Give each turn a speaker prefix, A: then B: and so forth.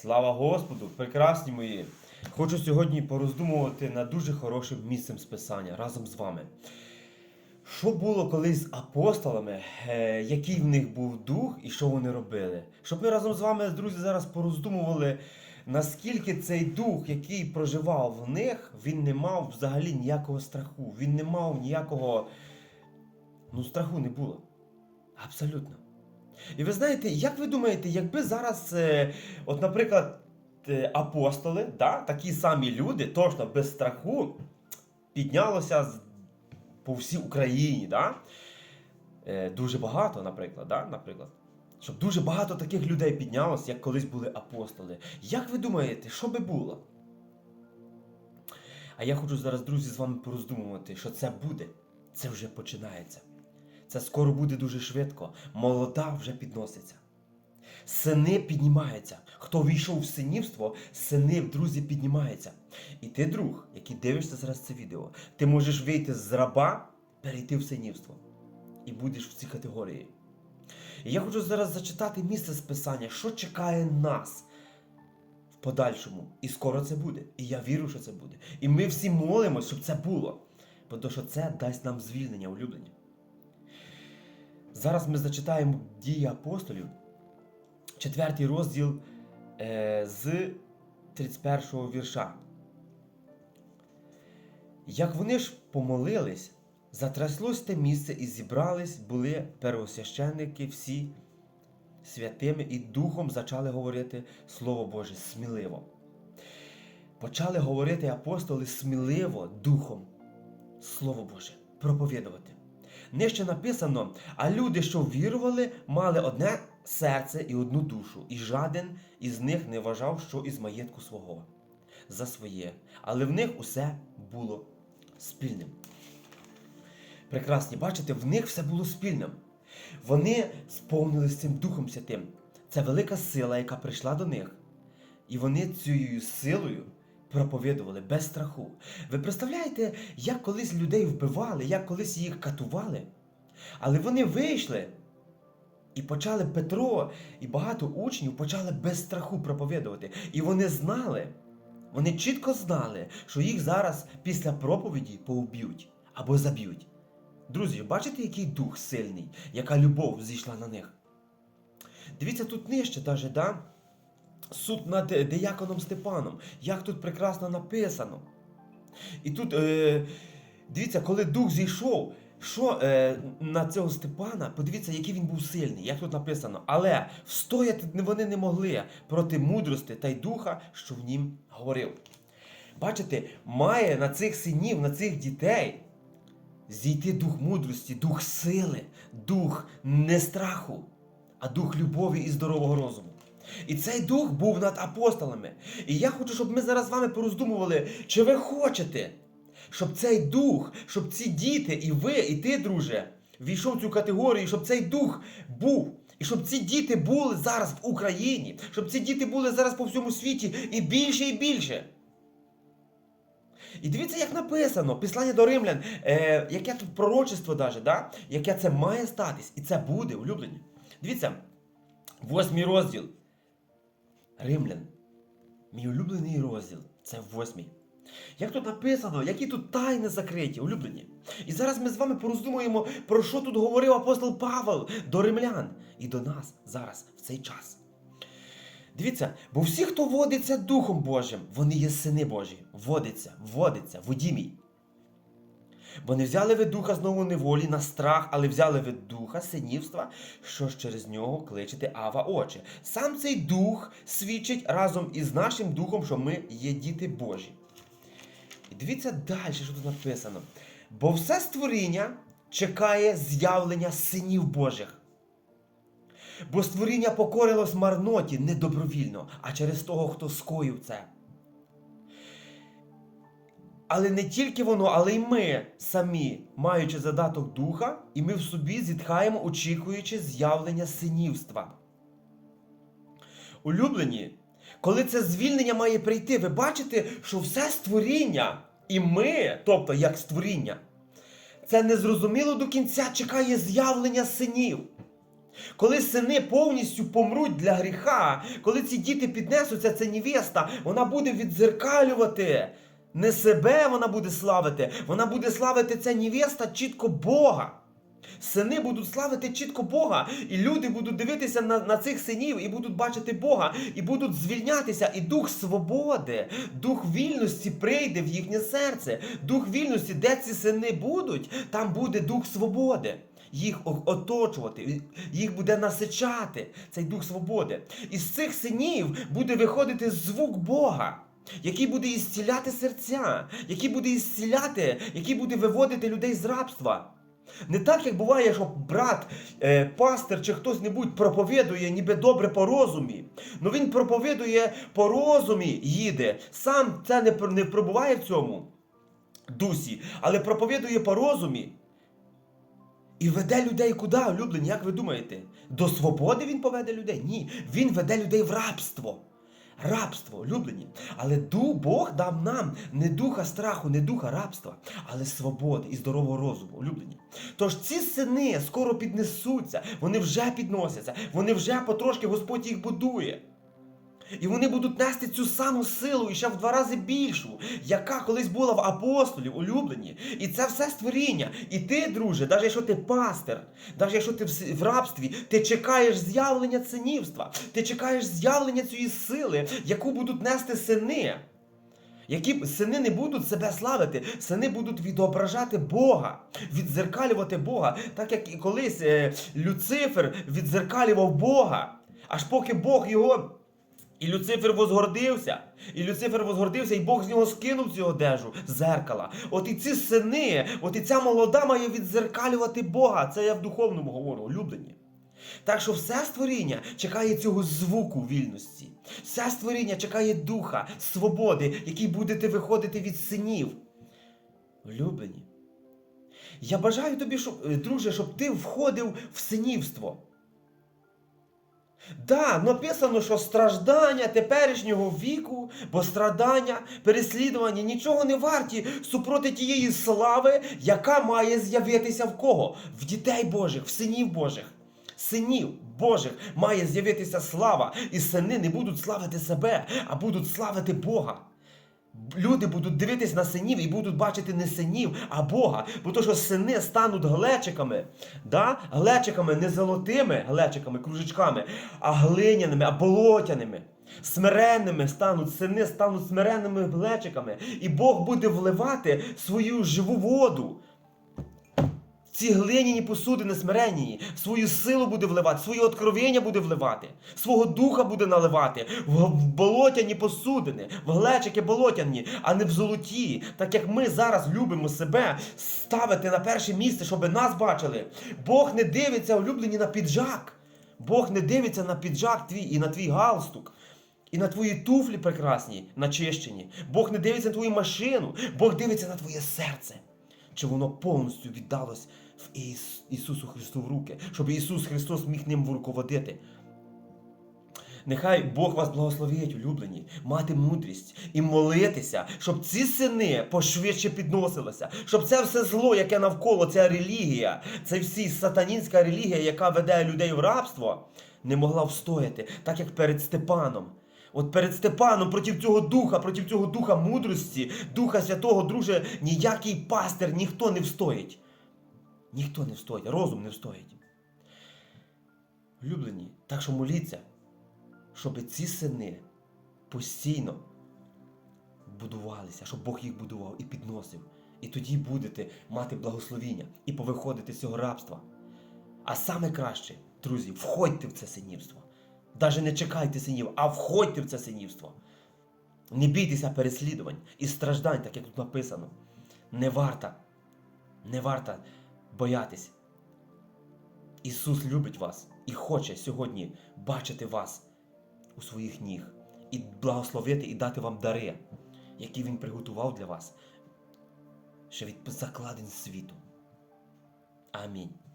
A: Слава Господу, прекрасні мої! Хочу сьогодні пороздумувати над дуже хорошим місцем списання разом з вами. Що було колись з апостолами, е, який в них був дух і що вони робили? Щоб ми разом з вами, друзі, зараз пороздумували, наскільки цей дух, який проживав в них, він не мав взагалі ніякого страху, він не мав ніякого. Ну, страху не було. Абсолютно. І ви знаєте, як ви думаєте, якби зараз, е, от, наприклад, е, апостоли, да, такі самі люди, точно без страху, піднялося по всій Україні, да? е, дуже багато, наприклад, да? наприклад. Щоб дуже багато таких людей піднялося, як колись були апостоли. Як ви думаєте, що би було? А я хочу зараз, друзі, з вами пороздумувати, що це буде. Це вже починається. Це скоро буде дуже швидко. Молода вже підноситься. Сини піднімаються. Хто війшов в синівство, сини, друзі, піднімаються. І ти, друг, який дивишся зараз це відео, ти можеш вийти з раба, перейти в синівство. І будеш в цій категорії. І я хочу зараз зачитати місце списання, що чекає нас в подальшому. І скоро це буде. І я вірю, що це буде. І ми всі молимось, щоб це було. Бо то, що це дасть нам звільнення, улюблення. Зараз ми зачитаємо дії апостолів, четвертий розділ е, з 31 вірша. Як вони ж помолились, затряслось те місце і зібрались були первосвященники всі святими і духом зачали говорити Слово Боже сміливо. Почали говорити апостоли сміливо духом. Слово Боже, проповідувати. Нижче написано: а люди, що вірували, мали одне серце і одну душу, і жаден із них не вважав, що із маєтку свого за своє, але в них усе було спільним. Прекрасні, бачите, в них все було спільним. Вони сповнились цим Духом Святим. Це велика сила, яка прийшла до них. І вони цією силою проповідували без страху. Ви представляєте, як колись людей вбивали, як колись їх катували? Але вони вийшли і почали Петро і багато учнів почали без страху проповідувати. І вони знали, вони чітко знали, що їх зараз після проповіді поуб'ють або заб'ють. Друзі, бачите, який дух сильний, яка любов зійшла на них? Дивіться тут нижче, даже, да? Суд над е, дияконом Степаном. Як тут прекрасно написано. І тут, е, дивіться, коли дух зійшов, що е, на цього Степана, подивіться, який він був сильний, як тут написано. Але встояти вони не могли проти мудрості та й духа, що в нім говорив. Бачите, має на цих синів, на цих дітей зійти дух мудрості, дух сили, дух не страху, а дух любові і здорового розуму. І цей дух був над апостолами. І я хочу, щоб ми зараз з вами пороздумували, чи ви хочете, щоб цей дух, щоб ці діти, і ви, і ти, друже, війшов в цю категорію, щоб цей дух був. І щоб ці діти були зараз в Україні, щоб ці діти були зараз по всьому світі і більше, і більше. І дивіться, як написано, післання до римлян, е, яке тут пророчество даже, да? яке це має статись. І це буде, улюблені. Дивіться, восьмий розділ. Римлян. Мій улюблений розділ. Це восьмий. Як тут написано, які тут тайни закриті, улюблені. І зараз ми з вами пороздумуємо, про що тут говорив апостол Павел до римлян і до нас зараз, в цей час. Дивіться, бо всі, хто водиться Духом Божим, вони є сини Божі. Водиться, водиться, водімій. Бо не взяли ви духа знову неволі на страх, але взяли ви духа синівства, що ж через нього кличете Ава Отче. Сам цей дух свідчить разом із нашим духом, що ми є діти Божі. І дивіться далі, що тут написано. Бо все створіння чекає з'явлення синів Божих. Бо створіння покорилось марноті не добровільно, а через того, хто скоїв це. Але не тільки воно, але й ми самі, маючи задаток духа, і ми в собі зітхаємо, очікуючи з'явлення синівства. Улюблені, коли це звільнення має прийти, ви бачите, що все створіння, і ми, тобто як створіння, це незрозуміло до кінця чекає з'явлення синів. Коли сини повністю помруть для гріха, коли ці діти піднесуться, ця невеста, вона буде відзеркалювати. Не себе вона буде славити, вона буде славити ця невеста чітко Бога. Сини будуть славити чітко Бога, і люди будуть дивитися на, на цих синів і будуть бачити Бога, і будуть звільнятися. І дух свободи, дух вільності прийде в їхнє серце. Дух вільності, де ці сини будуть, там буде дух свободи. Їх оточувати, їх буде насичати цей дух свободи. Із цих синів буде виходити звук Бога. Який буде ісціляти серця, який буде ісціляти, який буде виводити людей з рабства. Не так, як буває, що брат, е, пастир чи хтось небудь проповідує, ніби добре по розумі. Ну він проповідує по розумі, їде. Сам це не, не пробуває в цьому дусі, але проповідує по розумі. І веде людей куди, улюблені, як ви думаєте? До свободи він поведе людей? Ні. Він веде людей в рабство. Рабство, улюблені. Але Бог дав нам не духа страху, не духа рабства, але свободи і здорового розуму, улюблені. Тож ці сини скоро піднесуться, вони вже підносяться, вони вже потрошки Господь їх будує. І вони будуть нести цю саму силу і ще в два рази більшу, яка колись була в апостолів, улюблені. І це все створіння. І ти, друже, навіть якщо ти пастир, навіть якщо ти в рабстві, ти чекаєш з'явлення синівства, ти чекаєш з'явлення цієї сили, яку будуть нести сини. Які сини не будуть себе славити, сини будуть відображати Бога, відзеркалювати Бога, так як і колись е, Люцифер відзеркалював Бога, аж поки Бог його. І Люцифер возгордився, і Люцифер возгордився, і Бог з нього скинув цю одежу зеркала. От і ці сини, от і ця молода має відзеркалювати Бога. Це я в духовному говорю, улюблені. Так що все створіння чекає цього звуку вільності. Все створіння чекає духа, свободи, який будете виходити від синів. Улюблені. Я бажаю тобі, щоб, е, друже, щоб ти входив в синівство. Да, написано, що страждання теперішнього віку, бо страдання, переслідування нічого не варті супроти тієї слави, яка має з'явитися в кого? В дітей Божих, в синів Божих. Синів Божих має з'явитися слава, і сини не будуть славити себе, а будуть славити Бога. Люди будуть дивитись на синів і будуть бачити не синів, а Бога. Бо то, що сини стануть глечиками, да? глечиками не золотими глечиками, кружечками, а глиняними, а болотяними. Смиренними стануть сини, стануть смиренними глечиками. І Бог буде вливати свою живу воду. Ці глиняні посудини смиренні, свою силу буде вливати, своє откровення буде вливати, свого духа буде наливати в болотяні посудини, в глечики болотяні, а не в золоті. Так як ми зараз любимо себе ставити на перше місце, щоб нас бачили. Бог не дивиться улюблені на піджак. Бог не дивиться на піджак твій і на твій галстук. І на твої туфлі прекрасні, начищені. Бог не дивиться на твою машину, Бог дивиться на твоє серце. Чи воно повністю віддалось в Іс- Ісусу Христу в руки, щоб Ісус Христос міг ним руководити. Нехай Бог вас благословить, улюблені, мати мудрість і молитися, щоб ці сини пошвидше підносилися, щоб це все зло, яке навколо, ця релігія, це всі сатанінська релігія, яка веде людей в рабство, не могла встояти, так як перед Степаном. От перед Степаном проти цього духа, проти цього духа мудрості, духа святого, друже, ніякий пастир, ніхто не встоїть. Ніхто не встоїть, розум не встоїть. Улюблені, так що моліться, щоб ці сини постійно будувалися, щоб Бог їх будував і підносив. І тоді будете мати благословіння і повиходити з цього рабства. А саме краще, друзі, входьте в це синівство. Даже не чекайте синів, а входьте в це синівство. Не бійтеся переслідувань і страждань, так як тут написано. Не варто, не варто боятись. Ісус любить вас і хоче сьогодні бачити вас у своїх ніг і благословити і дати вам дари, які Він приготував для вас ще від закладень світу. Амінь.